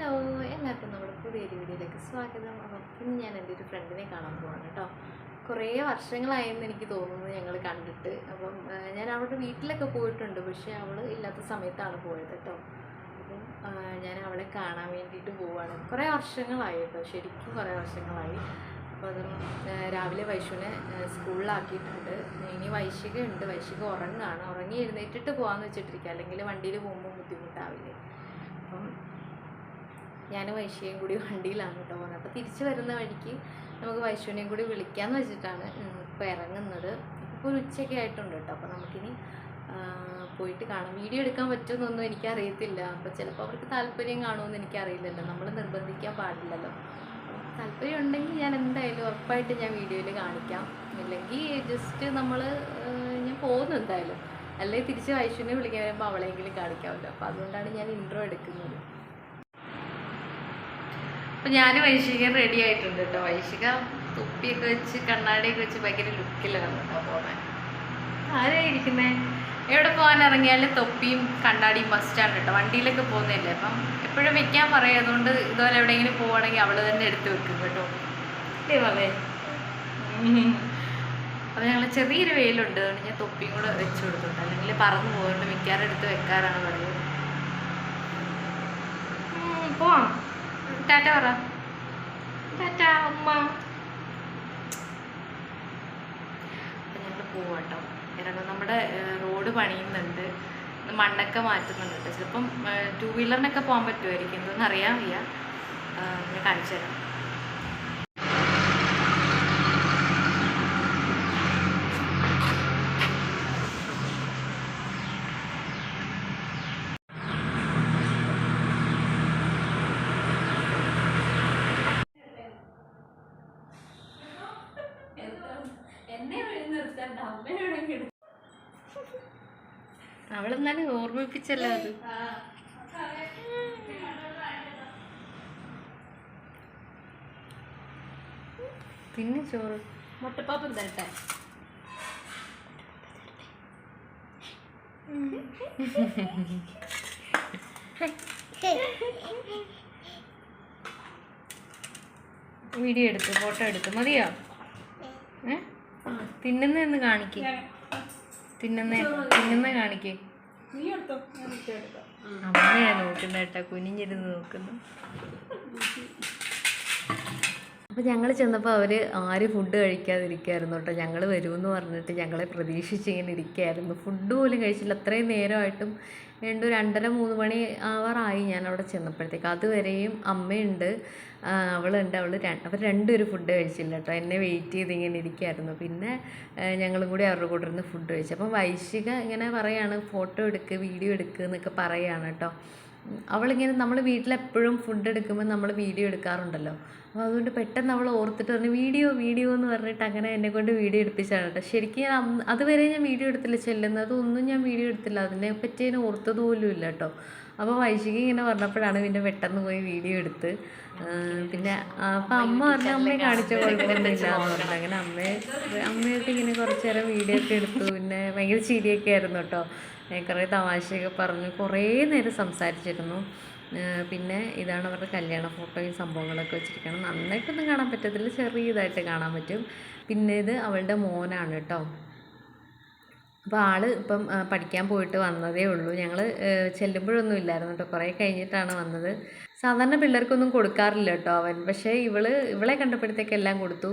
Hello എല്ലാവർക്കും നമ്മുടെ പുതിയൊരു വീഡിയോയിലേക്ക് സ്വാഗതം. അപ്പം ഇന്ന് ഞാൻ എന്റെ ഒരു ഫ്രണ്ടിനെ കാണാൻ പോവാണ് കേട്ടോ. കുറേ വർഷങ്ങളായെന്ന് എനിക്ക് തോന്നുന്നു ഞങ്ങൾ കണ്ടിട്ട്. അപ്പം ഞാൻ അവളുടെ വീട്ടിലൊക്കെ പോയിട്ടുണ്ട്. പക്ഷേ അവൾ ഇല്ലാത്ത സമയത്താണ് പോയത് കേട്ടോ. അപ്പം ഞാൻ അവളെ കാണാൻ വേണ്ടിയിട്ട് പോവാണ്. കുറേ വർഷങ്ങളായി കേട്ടോ. ശരിക്കും കുറേ വർഷങ്ങളായി. അപ്പോൾ അതും രാവിലെ വൈശുവിനെ സ്കൂളിലാക്കിയിട്ടുണ്ട്. ഇനി വൈശിക ഉണ്ട്. വൈശിക ഉറങ്ങാണ്. ഉറങ്ങി എഴുന്നേറ്റിട്ട് പോകാമെന്ന് വെച്ചിട്ടിരിക്കുക അല്ലെങ്കിൽ വണ്ടിയിൽ പോകുമ്പോൾ ബുദ്ധിമുട്ടാവില്ലേ. അപ്പം ഞാൻ വൈശ്യയും കൂടി വണ്ടിയിലാണ് കേട്ടോ പോകുന്നത്. അപ്പോൾ തിരിച്ച് വരുന്ന വഴിക്ക് നമുക്ക് വൈശ്വനെയും കൂടി വിളിക്കാമെന്ന് വെച്ചിട്ടാണ് ഇപ്പോൾ ഇറങ്ങുന്നത്. ഇപ്പോൾ ഒരു ഉച്ചയൊക്കെ ആയിട്ടുണ്ട് കേട്ടോ. അപ്പോൾ നമുക്കിനി പോയിട്ട് കാണാം. വീഡിയോ എടുക്കാൻ പറ്റുമെന്നൊന്നും എനിക്കറിയത്തില്ല. അപ്പോൾ ചിലപ്പോൾ അവർക്ക് താല്പര്യം കാണുമെന്ന് എനിക്കറിയില്ലല്ലോ. നമ്മൾ നിർബന്ധിക്കാൻ പാടില്ലല്ലോ. താല്പര്യം ഉണ്ടെങ്കിൽ ഞാൻ എന്തായാലും ഉറപ്പായിട്ട് ഞാൻ വീഡിയോയിൽ കാണിക്കാം. ഇല്ലെങ്കിൽ ജസ്റ്റ് നമ്മൾ ഞാൻ പോകുന്നു എന്തായാലും. അല്ലെങ്കിൽ തിരിച്ച് വൈശ്വനെ വിളിക്കാൻ വരുമ്പോൾ അവളെങ്കിലും കാണിക്കാമല്ലോ. അപ്പോൾ അതുകൊണ്ടാണ് ഞാൻ ഇൻട്രോ എടുക്കുന്നത്. അപ്പം ഞാൻ വൈശിക റെഡി ആയിട്ടുണ്ട് കേട്ടോ വൈശിക തൊപ്പിയൊക്കെ വെച്ച് കണ്ണാടിയൊക്കെ വെച്ച് ഭയങ്കര ലുക്കിലാണ് കേട്ടോ പോകാൻ. ആരാ ഇരിക്കുന്നേ? എവിടെ പോകാൻ ഇറങ്ങിയാലും തൊപ്പിയും കണ്ണാടിയും മസ്റ്റാണ് കേട്ടോ വണ്ടിയിലൊക്കെ പോകുന്നില്ലേ അപ്പം എപ്പോഴും വെക്കാൻ പറയും. അതുകൊണ്ട് ഇതുപോലെ എവിടെയെങ്കിലും പോവുകയാണെങ്കിൽ അവൾ തന്നെ എടുത്ത് വെക്കും കേട്ടോ. അല്ലേ വളേ അപ്പോൾ ഞങ്ങൾ ചെറിയൊരു വെയിലുണ്ട്. അതുകൊണ്ട് ഞാൻ തൊപ്പിയും കൂടെ വെച്ച് കൊടുത്തിട്ടുണ്ട് അല്ലെങ്കിൽ പറന്നു പോകുന്നുണ്ട് മിക്കാറും എടുത്ത് വെക്കാറാണ് പറയുന്നത്. പോവാം. ടാറ്റ പറ ടാറ്റ ഉമ്മ ഞങ്ങൾ പോവാട്ടോ. ഇറങ്ങും. നമ്മുടെ റോഡ് പണിയുന്നുണ്ട്. മണ്ണൊക്കെ മാറ്റുന്നുണ്ട് കേട്ടോ. ചിലപ്പം ടൂ വീലറിനൊക്കെ പോകാൻ പറ്റുമായിരിക്കും എന്തോന്നറിയാൻ വയ്യ. ഞാൻ കാണിച്ചു തരാം. അവളെന്നാലും ഓർമ്മിപ്പിച്ചല്ലോ അത്. പിന്നെ ചോറ്. മുട്ടപ്പാപ്പം തരട്ടെ വീഡിയോ എടുത്ത് ഫോട്ടോ എടുത്ത് മതിയോ? ഏ? തിന്നുന്ന കാണിക്കേ. തിന്നുന്ന തിന്നുന്ന കാണിക്കേ. നീ എടുത്തോ? ഞാൻ ഇട്ട് എടുക്കാം. അമ്മയാ നോക്കുന്ന കേട്ടാ കുനിഞ്ഞിരുന്ന് നോക്കുന്നു. അപ്പോൾ ഞങ്ങൾ ചെന്നപ്പോൾ അവർ ആരും ഫുഡ് കഴിക്കാതിരിക്കായിരുന്നു കേട്ടോ ഞങ്ങൾ വരുമെന്ന് പറഞ്ഞിട്ട് ഞങ്ങളെ പ്രതീക്ഷിച്ച് ഇങ്ങനെ ഇരിക്കുകയായിരുന്നു ഫുഡ് പോലും കഴിച്ചില്ല. അത്രയും നേരമായിട്ടും രണ്ട് രണ്ടര മൂന്ന് മണി ആവാറായി ഞാൻ അവിടെ ചെന്നപ്പോഴത്തേക്ക്. അതുവരെയും അമ്മയുണ്ട് അവളുണ്ട്. അവൾ അവർ രണ്ടുപേരും ഫുഡ് കഴിച്ചില്ല കേട്ടോ എന്നെ വെയിറ്റ് ചെയ്ത് ഇങ്ങനെ ഇരിക്കുകയായിരുന്നു പിന്നെ ഞങ്ങളും കൂടി അവരുടെ കൂടെ ഇരുന്ന് ഫുഡ് കഴിച്ചു. അപ്പം വൈശിക ഇങ്ങനെ പറയാണ് ഫോട്ടോ എടുക്കുക വീഡിയോ എടുക്കുക എന്നൊക്കെ പറയുകയാണ് കേട്ടോ അവളിങ്ങനെ നമ്മൾ വീട്ടിലെപ്പോഴും ഫുഡ് എടുക്കുമ്പോൾ നമ്മൾ വീഡിയോ എടുക്കാറുണ്ടല്ലോ. അപ്പോൾ അതുകൊണ്ട് പെട്ടെന്ന് അവൾ ഓർത്തിട്ട് പറഞ്ഞു വീഡിയോ വീഡിയോ എന്ന് പറഞ്ഞിട്ട് അങ്ങനെ എന്നെ കൊണ്ട് വീഡിയോ എടുപ്പിച്ചാണ് കേട്ടോ. ശരിക്കും ഞാൻ അതുവരെ ഞാൻ വീഡിയോ എടുത്തില്ല ചെല്ലുന്നത്. ഒന്നും ഞാൻ വീഡിയോ എടുത്തില്ല. അതിനെ പറ്റി ഞാൻ ഓർത്തതുപോലും ഇല്ല കേട്ടോ. അപ്പോൾ വൈശിക ഇങ്ങനെ പറഞ്ഞപ്പോഴാണ് പിന്നെ പെട്ടെന്ന് പോയി വീഡിയോ എടുത്ത് പിന്നെ അപ്പം അമ്മ പറഞ്ഞ അമ്മയെ കാണിച്ച കുഴപ്പമൊന്നുമില്ല എന്ന് പറഞ്ഞു. അങ്ങനെ അമ്മയെ അമ്മയൊക്കെ ഇങ്ങനെ കുറച്ച് നേരം വീഡിയോ ഒക്കെ എടുത്തു. പിന്നെ ഭയങ്കര ചിരിയൊക്കെ ആയിരുന്നു കേട്ടോ. കുറേ തമാശയൊക്കെ പറഞ്ഞു കുറേ നേരം സംസാരിച്ചിരുന്നു. പിന്നെ ഇതാണ് അവരുടെ കല്യാണ ഫോട്ടോയും സംഭവങ്ങളൊക്കെ വെച്ചിരിക്കണം നന്നായിട്ടൊന്നും കാണാൻ പറ്റത്തില്ല ചെറിയതായിട്ട് കാണാൻ പറ്റും. പിന്നെ ഇത് അവളുടെ മോനാണ് കേട്ടോ. അപ്പോൾ ആൾ ഇപ്പം പഠിക്കാൻ പോയിട്ട് വന്നതേ ഉള്ളൂ. ഞങ്ങൾ ചെല്ലുമ്പോഴൊന്നും ഇല്ലായിരുന്നു കേട്ടോ കുറേ കഴിഞ്ഞിട്ടാണ് വന്നത്. സാധാരണ പിള്ളേർക്കൊന്നും കൊടുക്കാറില്ല കേട്ടോ അവൻ. പക്ഷേ ഇവൾ ഇവളെ കണ്ടപ്പോഴത്തേക്ക് എല്ലാം കൊടുത്തു.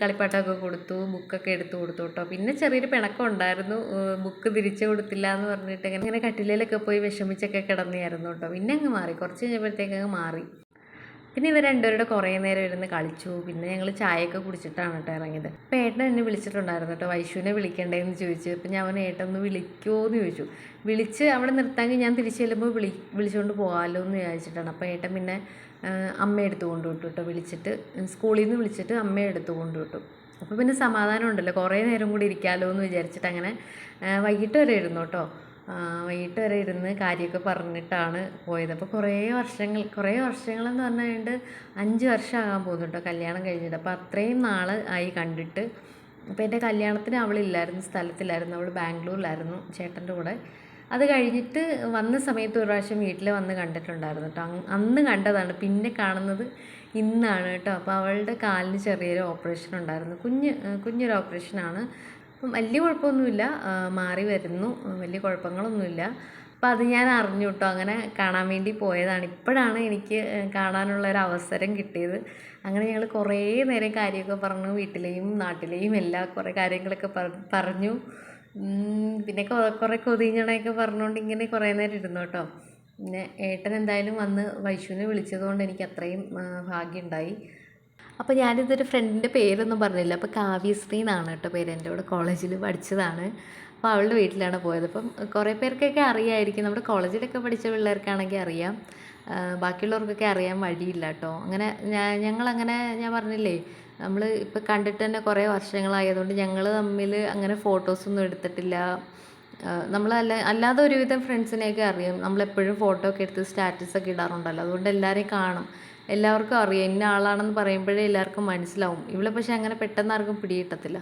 കളിപ്പാട്ടമൊക്കെ കൊടുത്തു ബുക്കൊക്കെ എടുത്തു കൊടുത്തു കേട്ടോ പിന്നെ ചെറിയൊരു പിണക്കം ഉണ്ടായിരുന്നു. ബുക്ക് തിരിച്ചു കൊടുത്തില്ല എന്ന് പറഞ്ഞിട്ട് അങ്ങനെ കട്ടിലേലൊക്കെ പോയി വിഷമിച്ചൊക്കെ കിടന്നായിരുന്നു കേട്ടോ പിന്നെ അങ്ങ് മാറി. കുറച്ച് കഴിഞ്ഞപ്പോഴത്തേക്ക് അങ്ങ് മാറി. പിന്നെ ഇവർ രണ്ടുപേരുടെ കുറേ നേരം ഇരുന്ന് കളിച്ചു. പിന്നെ ഞങ്ങൾ ചായയൊക്കെ കുടിച്ചിട്ടാണ് കേട്ടോ ഇറങ്ങിയത്. അപ്പോൾ ഏട്ടൻ എന്നെ വിളിച്ചിട്ടുണ്ടായിരുന്നു കേട്ടോ വൈശുവിനെ വിളിക്കണ്ടേന്ന് ചോദിച്ചു. അപ്പം ഞാൻ അവനെ ഏട്ടൻ ഒന്ന് വിളിക്കുമോ എന്ന് ചോദിച്ചു. വിളിച്ച് അവിടെ നിർത്താമെങ്കിൽ ഞാൻ തിരിച്ചു ചെല്ലുമ്പോൾ വിളി വിളിച്ചുകൊണ്ട് പോകാമല്ലോ എന്ന് വിചാരിച്ചിട്ടാണ്. അപ്പോൾ ഏട്ടൻ പിന്നെ അമ്മ എടുത്തു കൊണ്ടുവിട്ടു കേട്ടോ വിളിച്ചിട്ട്. സ്കൂളിൽ നിന്ന് വിളിച്ചിട്ട് അമ്മ എടുത്തു കൊണ്ടുവിട്ടു. അപ്പോൾ പിന്നെ സമാധാനം ഉണ്ടല്ലോ കുറേ നേരം കൂടി ഇരിക്കാമല്ലോ എന്ന് വിചാരിച്ചിട്ട് അങ്ങനെ വൈകിട്ട് വരെ ഇരുന്നു കേട്ടോ. വൈകിട്ട് വരെ ഇരുന്ന് കാര്യമൊക്കെ പറഞ്ഞിട്ടാണ് പോയത്. അപ്പോൾ കുറേ വർഷങ്ങൾ കുറേ വർഷങ്ങളെന്ന് പറഞ്ഞാൽ അഞ്ച് വർഷമാകാൻ പോകുന്നു കല്യാണം കഴിഞ്ഞിട്ട്. അപ്പോൾ അത്രയും നാൾ ആയി കണ്ടിട്ട്. അപ്പോൾ എന്റെ കല്യാണത്തിന് അവളില്ലായിരുന്നു സ്ഥലത്തില്ലായിരുന്നു. അവൾ ബാംഗ്ലൂരിലായിരുന്നു ചേട്ടന്റെ കൂടെ. അത് കഴിഞ്ഞിട്ട് വന്ന സമയത്ത് ഒരു പ്രാവശ്യം വീട്ടിൽ വന്ന് കണ്ടിട്ടുണ്ടായിരുന്നു കേട്ടോ. അന്ന് കണ്ടതാണ്. പിന്നെ കാണുന്നത് ഇന്നാണ് കേട്ടോ. അപ്പോൾ അവളുടെ കാലിന് ചെറിയൊരു ഓപ്പറേഷൻ ഉണ്ടായിരുന്നു കുഞ്ഞ് കുഞ്ഞൊരു ഓപ്പറേഷനാണ്. അപ്പം വലിയ കുഴപ്പമൊന്നുമില്ല. മാറി വരുന്നു. വലിയ കുഴപ്പങ്ങളൊന്നുമില്ല. അപ്പോൾ അത് ഞാൻ അറിഞ്ഞു കേട്ടോ അങ്ങനെ കാണാൻ വേണ്ടി പോയതാണ്. ഇപ്പോഴാണ് എനിക്ക് കാണാനുള്ള ഒരു അവസരം കിട്ടിയത്. അങ്ങനെ ഞങ്ങൾ കുറേ നേരം കാര്യമൊക്കെ പറഞ്ഞു. വീട്ടിലെയും നാട്ടിലെയും എല്ലാ കുറേ കാര്യങ്ങളൊക്കെ പറഞ്ഞു. പിന്നെ കുറേ കൊതിഞ്ഞണയൊക്കെ പറഞ്ഞുകൊണ്ട് ഇങ്ങനെ കുറേ നേരം ഇരുന്നു കേട്ടോ പിന്നെ ഏട്ടൻ എന്തായാലും വന്ന് വൈശുവിനെ വിളിച്ചതുകൊണ്ട് എനിക്ക് അത്രയും ഭാഗ്യമുണ്ടായി അപ്പോൾ ഞാനിതൊരു ഫ്രണ്ടിന്റെ പേരൊന്നും പറഞ്ഞില്ല. അപ്പോൾ കാവ്യശ്രീ എന്നാണ് കേട്ടോ പേര്. എന്റെ കൂടെ കോളേജിൽ പഠിച്ചതാണ്. അപ്പോൾ അവളുടെ വീട്ടിലാണ് പോയത്. അപ്പം കുറേ പേർക്കൊക്കെ അറിയായിരിക്കും. നമ്മുടെ കോളേജിലൊക്കെ പഠിച്ച പിള്ളേർക്കാണെങ്കിൽ അറിയാം. ബാക്കിയുള്ളവർക്കൊക്കെ അറിയാൻ വഴിയില്ല കേട്ടോ. അങ്ങനെ ഞാൻ ഞങ്ങളങ്ങനെ ഞാൻ പറഞ്ഞില്ലേ നമ്മൾ ഇപ്പോൾ കണ്ടിട്ട് തന്നെ കുറേ വർഷങ്ങളായതുകൊണ്ട് ഞങ്ങൾ തമ്മിൽ അങ്ങനെ ഫോട്ടോസൊന്നും എടുത്തിട്ടില്ല. നമ്മൾ അല്ല അല്ലാതെ ഒരുവിധം ഫ്രണ്ട്സിനെയൊക്കെ അറിയാം. നമ്മളെപ്പോഴും ഫോട്ടോ ഒക്കെ എടുത്ത് സ്റ്റാറ്റസ് ഒക്കെ ഇടാറുണ്ടല്ലോ. അതുകൊണ്ട് എല്ലാവരെയും കാണും. എല്ലാവർക്കും അറിയാം. ഇന്ന ആളാണെന്ന് പറയുമ്പോഴേ എല്ലാവർക്കും മനസ്സിലാവും. ഇവിടെ പക്ഷെ അങ്ങനെ പെട്ടെന്ന് ആർക്കും പിടികിട്ടത്തില്ല.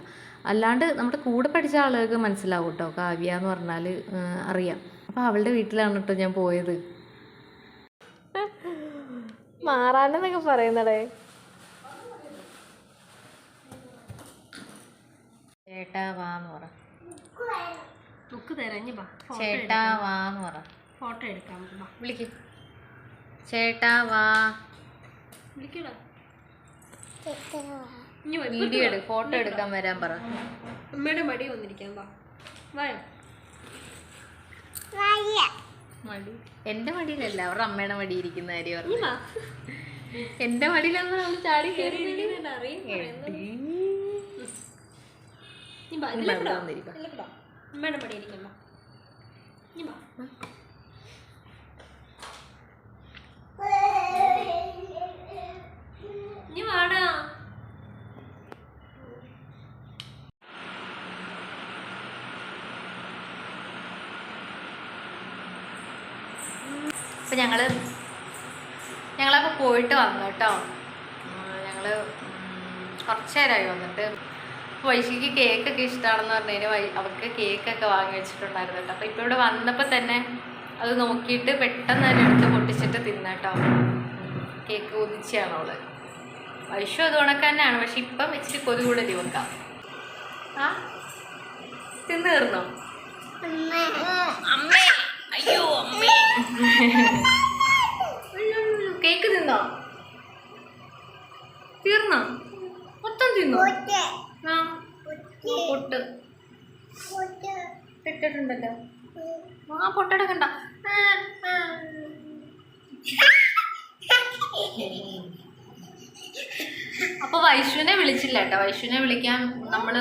അല്ലാണ്ട് നമ്മുടെ കൂടെ പഠിച്ച ആളുകൾക്ക് മനസ്സിലാവും കേട്ടോ കാവ്യ എന്ന് പറഞ്ഞാൽ അറിയാം. അപ്പോൾ അവളുടെ വീട്ടിലാണ് കേട്ടോ ഞാൻ പോയത്. മാറാനെന്നൊക്കെ പറയുന്നടേ. ചേട്ടാ വാന്ന് പറ. ബുക്ക് തരഞ്ഞ് ചേട്ടാ വാന്ന് പറ. ഫോട്ടോ എടുക്കാം. വിളിക്ക്. ചേട്ടാ വാ, വീഡിയോ എടു ഫോട്ടോ എടുക്കാൻ വരാൻ പറ. അമ്മയുടെ മടി വന്നിരിക്കാൻ വാ. വായോ. മടി. എന്റെ മടിയിലല്ല അവരുടെ അമ്മയുടെ മടി ഇരിക്കുന്ന കാര്യം പറഞ്ഞു. എന്റെ മടിയിലൊന്നും അവൾ ചാടി കയറി. അമ്മയുടെ മടി ഇരിക്കാം വാ ഇനി വാ ഇനി വാടാ അപ്പം ഞങ്ങൾ ഞങ്ങളപ്പോൾ പോയിട്ട് വന്നു കേട്ടോ. ഞങ്ങൾ കുറച്ച് നേരമായി വന്നിട്ട്. അപ്പോൾ വൈശിക്ക് കേക്കൊക്കെ ഇഷ്ടമാണെന്ന് പറഞ്ഞതിന് കഴിഞ്ഞാൽ അവർക്ക് കേക്കൊക്കെ വാങ്ങി വെച്ചിട്ടുണ്ടായിരുന്നു കേട്ടോ. അപ്പോൾ ഇപ്പോൾ ഇവിടെ വന്നപ്പോൾ തന്നെ അത് നോക്കിയിട്ട് പെട്ടെന്ന് തന്നെ എടുത്ത് പൊട്ടിച്ചിട്ട് തിന്നട്ടോ കേക്ക് കൊതിച്ചാണ് അവൾ. വൈശു അത് ഉണക്ക തന്നെയാണ് പക്ഷെ ഇപ്പം ഇച്ചിരി കൊതി കൂടുതൽ വെക്കാം ആ? തിന്നു തീർന്നോ? അമ്മേ. അയ്യോ അമ്മേ. കേക്ക് തിന്നോ തീർന്നോ? മൊത്തം തിന്നോ? ആ. പൊട്ട്. ഇട്ടിട്ടുണ്ടല്ലോ. ആ പൊട്ടടക്കണ്ട. അപ്പൊ വൈഷുവിനെ വിളിച്ചില്ല കേട്ടോ. വൈഷുവിനെ വിളിക്കാൻ നമ്മൾ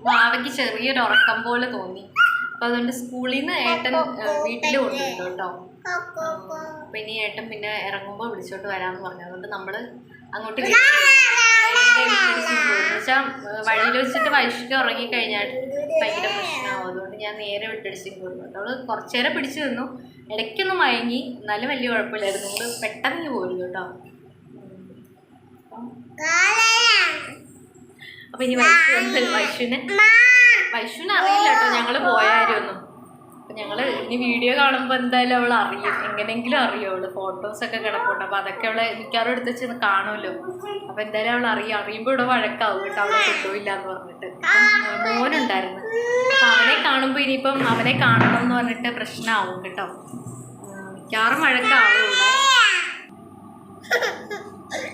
വാവയ്ക്ക് ചെറിയൊരു ഉറക്കം പോലെ തോന്നി. അപ്പൊ അതുകൊണ്ട് സ്കൂളിൽ നിന്ന് ഏട്ടൻ വീട്ടിൽ കൊണ്ടുവിട്ടു കേട്ടോ. അപ്പൊ ഇനി ഏട്ടൻ പിന്നെ ഇറങ്ങുമ്പോൾ വിളിച്ചോട്ട് വരാന്ന് പറഞ്ഞു. അതുകൊണ്ട് നമ്മൾ അങ്ങോട്ട് വെച്ചാൽ വഴിയിൽ വെച്ചിട്ട് വൈശുക്ക് ഉറങ്ങിക്കഴിഞ്ഞാൽ ഭയങ്കര പ്രശ്നമാവും. അതുകൊണ്ട് ഞാൻ നേരെ വിട്ടടിച്ചിട്ട് പോകുന്നു അവൾ കുറച്ചേരം പിടിച്ചു നിന്നു. ഇടയ്ക്കൊന്ന് മയങ്ങി. എന്നാലും വലിയ കുഴപ്പമില്ലായിരുന്നു. നമ്മൾ പെട്ടെന്ന് പോരുന്നു കേട്ടോ. അപ്പൊ ഇനി വൈശു വൈശുവിനെ വൈശുവിനെ അറിയില്ല കേട്ടോ ഞങ്ങൾ പോയ കാര്യമൊന്നും. അപ്പൊ ഞങ്ങൾ ഇനി വീഡിയോ കാണുമ്പോ എന്തായാലും അവൾ അറിയും. എങ്ങനെങ്കിലും അറിയും അവൾ. ഫോട്ടോസ് ഒക്കെ കിടപ്പുണ്ട്. അപ്പൊ അതൊക്കെ അവളെ മിക്കവാറും എടുത്ത് വെച്ച് കാണുമല്ലോ. അപ്പൊ എന്തായാലും അവൾ അറിയും. അറിയുമ്പോ ഇവിടെ വഴക്കാവും. കേട്ടോ അവളെ കൊണ്ടുപോയില്ല എന്ന് പറഞ്ഞിട്ട് മോനുണ്ടായിരുന്നു. അപ്പൊ അവനെ കാണുമ്പോ ഇനിയിപ്പം അവനെ കാണണം എന്ന് പറഞ്ഞിട്ട് പ്രശ്നമാവും കേട്ടോ. മിക്കവാറും വഴക്കാവും ഇവിടെ.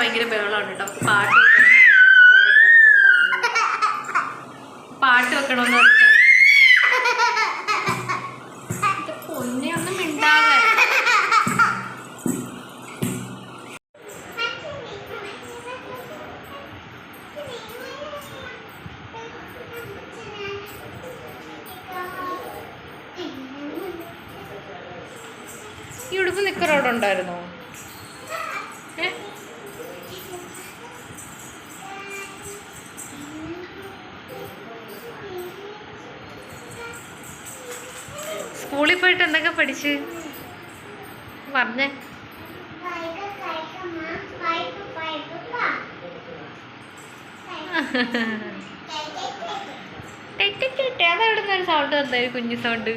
ഭയങ്കര ബഹളമാണ് കേട്ടോ പാട്ട്. പാട്ട് വെക്കണമെന്ന് പറഞ്ഞിട്ട് പൊന്നെ ഒന്നും മിണ്ടാതെ. ഈ ഉടുപ്പ് നിക്കറോടെ ഉണ്ടായിരുന്നോ? സ്കൂളിൽ പോയിട്ട് എന്തൊക്കെ പഠിച്ച്? പറഞ്ഞേ. അതെവിടെ നിന്ന് ഒരു സൗണ്ട് ഒരു കുഞ്ഞു സൗണ്ട്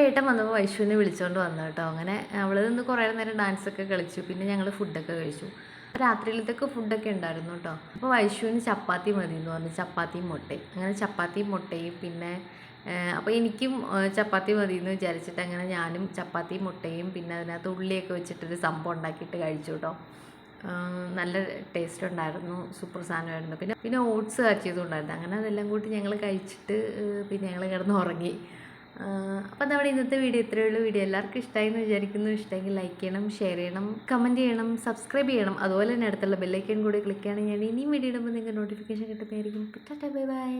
ഏട്ടൻ വന്നപ്പോൾ വൈശുവിനെ വിളിച്ചുകൊണ്ട് വന്നു കേട്ടോ. അങ്ങനെ അവൾ നിന്ന് കുറേ നേരം ഡാൻസൊക്കെ കളിച്ചു. പിന്നെ ഞങ്ങൾ ഫുഡൊക്കെ കഴിച്ചു. രാത്രിയിലത്തേക്ക് ഫുഡൊക്കെ ഉണ്ടായിരുന്നു കേട്ടോ അപ്പോൾ വൈശുവിന് ചപ്പാത്തി മതി എന്ന് പറഞ്ഞു. ചപ്പാത്തിയും മുട്ടയും. അങ്ങനെ ചപ്പാത്തിയും മുട്ടയും പിന്നെ അപ്പോൾ എനിക്കും ചപ്പാത്തി മതി എന്ന് വിചാരിച്ചിട്ട് അങ്ങനെ ഞാനും ചപ്പാത്തിയും മുട്ടയും പിന്നെ അതിനകത്ത് ഉള്ളിയൊക്കെ വെച്ചിട്ടൊരു സംഭവം ഉണ്ടാക്കിയിട്ട് കഴിച്ചു കേട്ടോ നല്ല ടേസ്റ്റ് ഉണ്ടായിരുന്നു. സൂപ്പർ സാധനമായിരുന്നു. പിന്നെ പിന്നെ ഓട്സ് കാച്ചിയതും ഉണ്ടായിരുന്നു അങ്ങനെ അതെല്ലാം കൂട്ടി ഞങ്ങൾ കഴിച്ചിട്ട് പിന്നെ ഞങ്ങൾ കിടന്ന് ഉറങ്ങി അപ്പോൾ നമ്മുടെ ഇന്നത്തെ വീഡിയോ ഇത്രയേ ഉള്ളൂ. വീഡിയോ എല്ലാവർക്കും ഇഷ്ടമായി എന്ന് വിചാരിക്കുന്നു. ഇഷ്ടമെങ്കിൽ ലൈക്ക് ചെയ്യണം ഷെയർ ചെയ്യണം കമന്റ് ചെയ്യണം സബ്സ്ക്രൈബ് ചെയ്യണം. അതുപോലെ തന്നെ അടുത്തുള്ള ബെല്ലൈക്കൺ കൂടി ക്ലിക്ക് ചെയ്യണം ഞാൻ ഇനിയും വീഡിയോ ഇടുമ്പോൾ നിങ്ങൾക്ക് നോട്ടിഫിക്കേഷൻ കിട്ടുന്നതായിരിക്കും. Bye bye